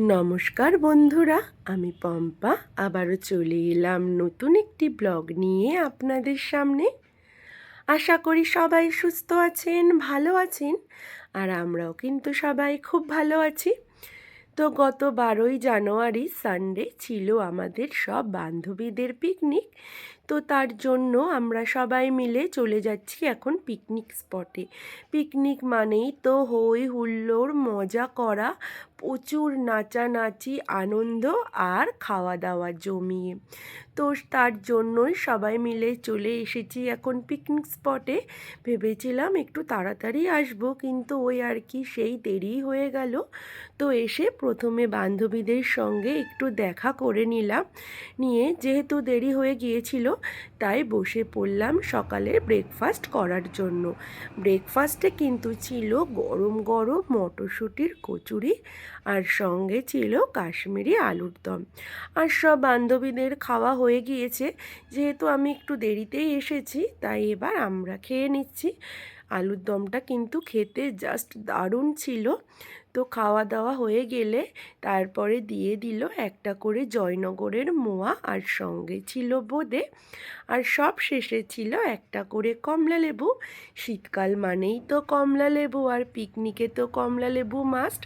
নমস্কার বন্ধুরা, আমি পম্পা। আবারও চলে এলাম নতুন একটি ব্লগ নিয়ে আপনাদের সামনে। আশা করি সবাই সুস্থ আছেন, ভালো আছেন, আর আমরাও কিন্তু সবাই খুব ভালো আছি। তো গত বারোই জানুয়ারি সানডে ছিল আমাদের সব বান্ধবীদের পিকনিক তো তার জন্য আমরা সবাই মিলে চলে যাচ্ছি এখন পিকনিক স্পটে পিকনিক মানেই তো হই হুল্লোড়, মজা করা, প্রচুর নাচানাচি, আনন্দ আর খাওয়া দাওয়া জমিয়ে। তো তার জন্যই সবাই মিলে চলে এসেছি এখন পিকনিক স্পটে ভেবেছিলাম একটু তাড়াতাড়ি আসব, কিন্তু ওই আর কি সেই দেরি হয়ে গেল। তো এসে প্রথমে বান্ধবীদের সঙ্গে একটু দেখা করে নিলাম। নিয়ে যেহেতু দেরি হয়ে গিয়েছিল তাই বসে পড়লাম সকালে ব্রেকফাস্ট করার জন্য। ব্রেকফাস্টে কিন্তু ছিল গরম গরম মটরশুঁটির কচুরি আর সঙ্গে ছিল কাশ্মীরি আলুর দম। আর সব বান্ধবীদের খাওয়া হয়ে গিয়েছে, যেহেতু আমি একটু দেরিতেই এসেছি, তাই এবার আমরা খেয়ে নিচ্ছি। আলুর দমটা কিন্তু খেতে জাস্ট দারুণ ছিল। তো খাওয়া দাওয়া হয়ে গেলে তারপরে দিয়ে দিল একটা করে জয়নগরের মোয়া আর সঙ্গে ছিল বোঁদে। আর সব শেষে ছিল একটা করে কমলা লেবু। শীতকাল মানেই তো কমলা লেবু আর পিকনিকে তো কমলা লেবু মাস্ট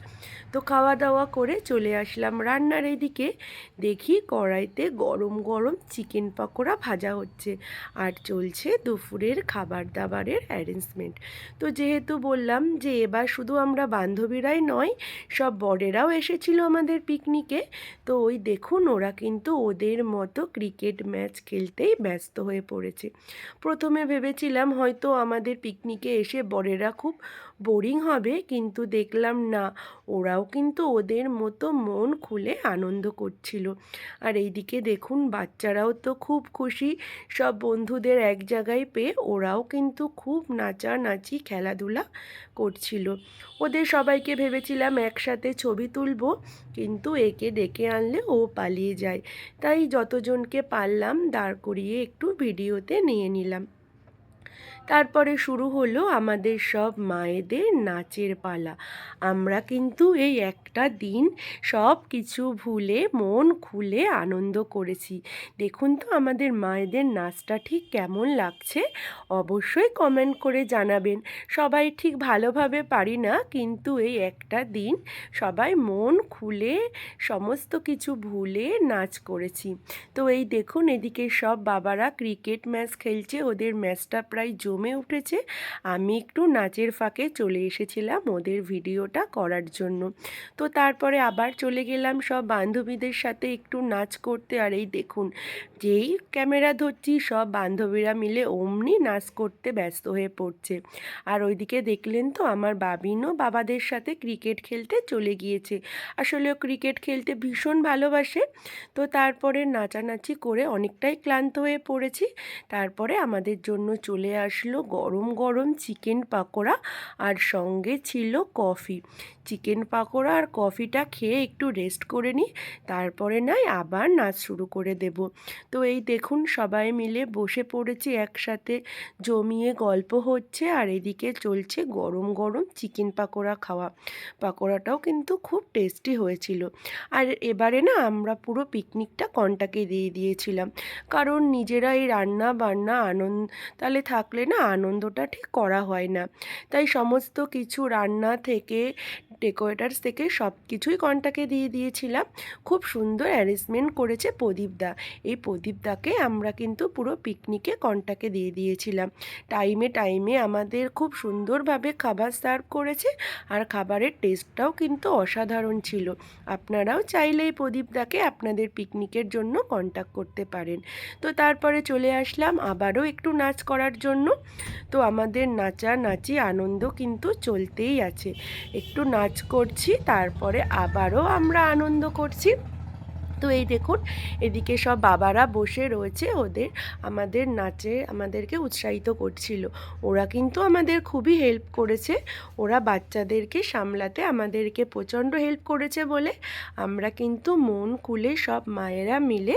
তো খাওয়া দাওয়া করে চলে আসলাম রান্নার এদিকে। দেখি কড়াইতে গরম গরম চিকেন পকোড়া ভাজা হচ্ছে আর চলছে দুপুরের খাবার দাবারের অ্যারেঞ্জমেন্ট তো যেহেতু বললাম যে এবার শুধু আমরা বান্ধবীরাই নয় সব বড়েরাও এসেছিল আমাদের পিকনিকে। তো ওই দেখুন, ওরা কিন্তু ওদের মতো ক্রিকেট ম্যাচ খেলতেই ব্যস্ত হয়ে পড়েছে। প্রথমে ভেবেছিলাম হয়তো আমাদের পিকনিকে এসে বড়েরা খুব বোরিং হবে, কিন্তু দেখলাম না, ওরাও কিন্তু ওদের মতো মন খুলে আনন্দ করছিল। আর এইদিকে দেখুন, বাচ্চারাও তো খুব খুশি, সব বন্ধুদের এক জায়গায় পেয়ে ওরাও কিন্তু খুব নাচানাচি, খেলাধুলা করছিল। ওদের সবাইকে ভেবেছিলাম একসাথে ছবি তুলবো, কিন্তু একে ডেকে আনলে ও পালিয়ে যায়। তাই যতজনকে পারলাম, দাঁড় করিয়ে একটু ভিডিওতে নিয়ে নিলাম। তারপরে শুরু হলো আমাদের সব মায়েদের নাচের পালা। আমরা কিন্তু এই একটা দিন সব কিছু ভুলে, মন খুলে আনন্দ করেছি। দেখুন তো আমাদের মায়েদের নাচটা ঠিক কেমন লাগছে? অবশ্যই কমেন্ট করে জানাবেন। সবাই ঠিক ভালোভাবে পারি না, কিন্তু এই একটা দিন সবাই মন খুলে সমস্ত কিছু ভুলে নাচ করেছি। তো এই দেখুন, এদিকে সব বাবারা ক্রিকেট ম্যাচ খেলছে, ওদের ম্যাচটা প্রায় জমে উঠেছে। আমি একটু নাচের ফাঁকে চলে এসেছিলাম ওদের ভিডিওটা করার জন্য। তো তারপরে আবার চলে গেলাম সব বান্ধবীদের সাথে একটু নাচ করতে। আর এই দেখুন, যেই ক্যামেরা ধরছি, সব বান্ধবীরা মিলে অমনি নাচ করতে ব্যস্ত হয়ে পড়ছে। আর ওইদিকে দেখলেন তো আমার বাবিনও বাবাদের সাথে ক্রিকেট খেলতে চলে গিয়েছে। আসলে ক্রিকেট খেলতে ভীষণ ভালোবাসে। তো তারপরে নাচানাচি করে অনেকটাই ক্লান্ত হয়ে পড়েছি। তারপরে আমাদের জন্য চলে আসলো গরম গরম চিকেন পাকোড়া আর সঙ্গে ছিল কফি। চিকেন পাকোড়া আর কফিটা খেয়ে একটু রেস্ট করে নিই তারপরে নয় আবার নাচ শুরু করে দেব। তো এই দেখুন সবাই মিলে বসে পড়েছি একসাথে, জমিয়ে গল্প হচ্ছে আর এদিকে চলছে গরম গরম চিকেন পাকোড়া খাওয়া। পাকোড়াটাও কিন্তু খুব টেস্টি হয়েছিল। আর এবারে না আমরা পুরো পিকনিকটা কন্টাকে দিয়ে দিয়েছিলাম। কারণ নিজেরা এই রান্না বান্না আনন্দ, তাহলে থাকলে না আনন্দটা ঠিক করা হয় না। তাই সমস্ত কিছু রান্না থেকে ডেকোরেটার্স থেকে সব কিছুই কন্টাকে দিয়ে দিয়েছিলাম। খুব সুন্দর অ্যারেঞ্জমেন্ট করেছে প্রদীপদা এই প্রদীপদাকে আমরা কিন্তু পুরো পিকনিকে কন্টাকে দিয়ে দিয়েছিলাম। টাইমে টাইমে আমাদের খুব সুন্দরভাবে খাবার সার্ভ করেছে আর খাবারের টেস্টটাও কিন্তু অসাধারণ ছিল। আপনারাও চাইলে এই প্রদীপদাকে আপনাদের পিকনিকের জন্য কন্ট্যাক্ট করতে পারেন। তো তারপরে চলে আসলাম আবারও একটু নাচ করার জন্য। তো আমাদের নাচা নাচি আনন্দ কিন্তু চলতেই আছে। একটু নাচ করছি, তারপরে আবারও আমরা আনন্দ করছি। তো এই দেখুন, এদিকে সব বাবারা বসে রয়েছে। ওদের, আমাদের নাচে, আমাদেরকে উৎসাহিত করছিল। ওরা কিন্তু আমাদের খুবই হেল্প করেছে। ওরা বাচ্চাদেরকে সামলাতে আমাদেরকে প্রচণ্ড হেল্প করেছে বলে। আমরা কিন্তু মন, খুলে সব মায়েরা মিলে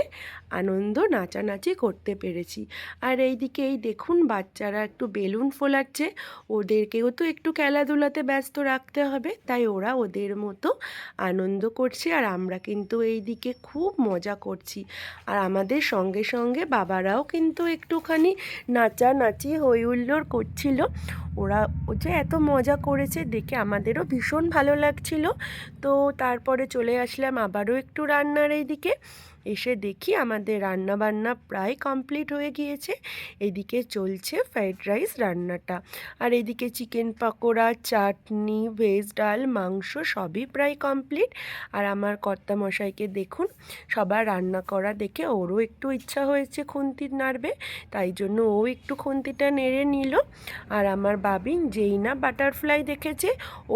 আনন্দ নাচানাচি করতে পেরেছি। আর এইদিকে এই দেখুন, বাচ্চারা একটু বেলুন ফোলাচ্ছে। ওদেরকেও তো একটু খেলাধুলাতে ব্যস্ত রাখতে হবে। তাই ওরা ওদের মতো আনন্দ করছে। আর আমরা কিন্তু এই দিকে খুব মজা করছি। আর আমাদের সঙ্গে সঙ্গে বাবারাও কিন্তু একটুখানি নাচানাচি হই হুল্লোড় করছিল। ওরা ও যে এত মজা করেছে দেখে আমাদেরও ভীষণ ভালো লাগছিল। তো তারপরে চলে আসলাম আবারও একটু রান্নার এই দিকে এসে দেখি আমাদের রান্না বান্না প্রায় কমপ্লিট হয়ে গিয়েছে। এদিকে চলছে ফ্রাইড রাইস রান্নাটা। আর এদিকে চিকেন পকোড়া, চাটনি, ভেজ ডাল, মাংস সবই প্রায় কমপ্লিট। আর আমার কর্তা মশাইকে দেখুন, সবার রান্না করা দেখে ওরও একটু ইচ্ছা হয়েছে খুন্তি নাড়বে, তাই জন্য ও একটু খুন্তিটা নেড়ে নিল। আর আমার বাবিন যেই না বাটারফ্লাই দেখেছে,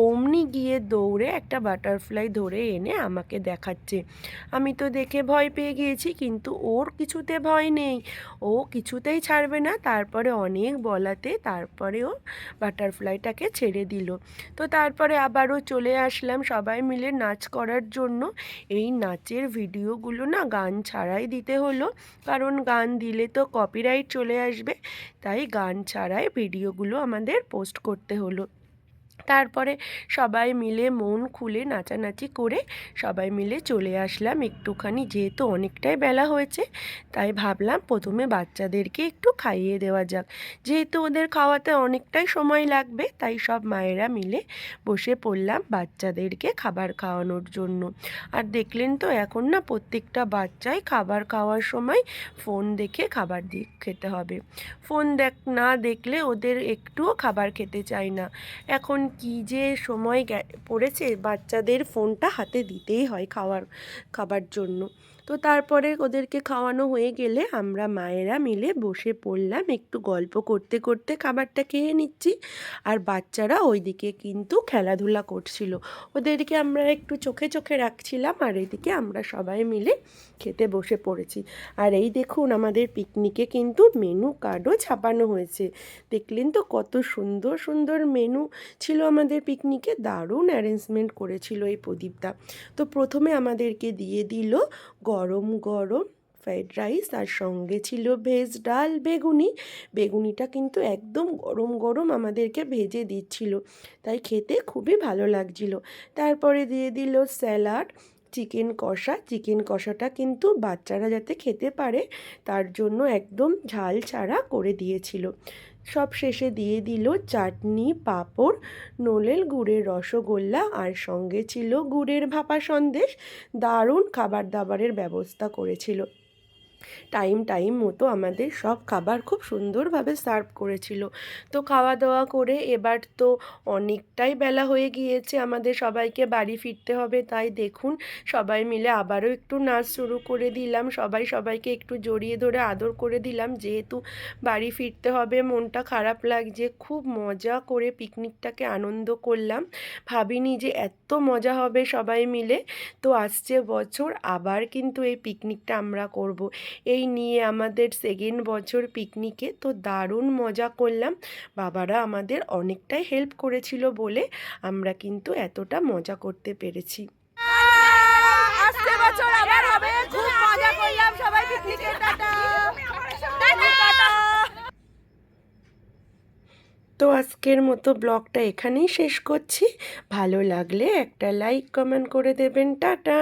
অমনি গিয়ে দৌড়ে একটা বাটারফ্লাই ধরে এনে আমাকে দেখাচ্ছে। আমি তো দেখে ভয় গিয়েছি, কিন্তু ওর কিছুতে ভয় নেই। ও কিছুতেই ছাড়বে না। তারপরে অনেক বলাতে তারপরে ও বাটারফ্লাইটাকে ছেড়ে দিল। তো তারপরে আবারও চলে আসলাম সবাই মিলে নাচ করার জন্য। এই নাচের ভিডিওগুলো না গান ছাড়াই দিতে হলো। কারণ গান দিলে তো কপিরাইট চলে আসবে। তাই গান ছাড়াই ভিডিওগুলো আমাদের পোস্ট করতে হলো। তারপরে সবাই মিলে মন খুলে নাচানাচি করে সবাই মিলে চলে আসলাম একটুখানি, যেহেতু অনেকটাই বেলা হয়েছে, তাই ভাবলাম প্রথমে বাচ্চাদেরকে একটু খাইয়ে দেওয়া যাক। যেহেতু ওদের খাওয়াতে অনেকটাই সময় লাগবে, তাই সব মায়েরা মিলে বসে পড়লাম বাচ্চাদেরকে খাবার খাওয়ানোর জন্য। আর দেখলেন তো, এখন না প্রত্যেকটা বাচ্চাই খাবার খাওয়ার সময় ফোন দেখে খাবার দিয়ে খেতে হবে। ফোন দেখ, না দেখলে ওদের একটুও খাবার খেতে চায় না। এখন কি যে সময় পড়েছে বাচ্চাদের ফোনটা হাতে দিতেই হয় খাওয়ার খাবার জন্য। তো তারপরে ওদেরকে খাওয়ানো হয়ে গেলে আমরা মায়েরা মিলে বসে পড়লাম, একটু গল্প করতে করতে খাবারটা খেয়ে নিচ্ছি। আর বাচ্চারা ওইদিকে কিন্তু খেলাধুলা করছিল। ওদেরকে আমরা একটু চোখে চোখে রাখছিলাম আর এদিকে আমরা সবাই মিলে খেতে বসে পড়েছি। আর এই দেখুন আমাদের পিকনিকে কিন্তু মেনু কার্ডও ছাপানো হয়েছে। দেখলেন তো কত সুন্দর সুন্দর মেনু ছিল আমাদের পিকনিকে। দারুণ অ্যারেঞ্জমেন্ট করেছিল এই প্রদীপদা। তো প্রথমে আমাদেরকে দিয়ে দিল গরম গরম ফ্রাইড রাইস আর সঙ্গে ছিল ভেজ ডাল, বেগুনি। বেগুনিটা কিন্তু একদম গরম গরম আমাদেরকে ভেজে দিচ্ছিল। তাই খেতে খুবই ভালো লাগছিল। তারপরে দিয়ে দিল স্যালাড, চিকেন কষা। চিকেন কষাটা কিন্তু বাচ্চারা যাতে খেতে পারে, তার জন্য একদম ঝাল ছাড়া করে দিয়েছিল। সব শেষে দিয়ে দিল চাটনি, পাঁপড় নলেল গুড়ের রসগোল্লা আর সঙ্গে ছিল গুড়ের ভাপা সন্দেশ। দারুণ খাবার দাবারের ব্যবস্থা করেছিল। টাইম টাইম মতো আমাদের সব খাবার খুব সুন্দরভাবে সার্ভ করেছিল। তো খাওয়া দাওয়া করে এবার তো অনেকটাই বেলা হয়ে গিয়েছে, আমাদের সবাইকে বাড়ি ফিরতে হবে। তাই দেখুন, সবাই মিলে আবারও একটু নাচ শুরু করে দিলাম। সবাই সবাইকে একটু জড়িয়ে ধরে আদর করে দিলাম। যেহেতু বাড়ি ফিরতে হবে, মনটা খারাপ লাগছে, খুব মজা করে পিকনিকটাকে আনন্দ করলাম। ভাবিনি যে এত মজা হবে সবাই মিলে। তো আসছে বছর, আবার কিন্তু এই পিকনিকটা আমরা করব। এই নিয়ে আমাদের সেকেন্ড বছর পিকনিকে তো দারুণ মজা করলাম। বাবারা আমাদের অনেকটাই হেল্প করেছিল বলে আমরা কিন্তু এতটা মজা করতে পেরেছি। আসছে বছর আবার হবে। খুব মজা করলাম সবাই পিকনিকে টাটা। টাটা। তো আজকের মতো ব্লগটা এখানেই শেষ করছি। ভালো লাগলে একটা লাইক কমেন্ট করে দেবেন। টাটা।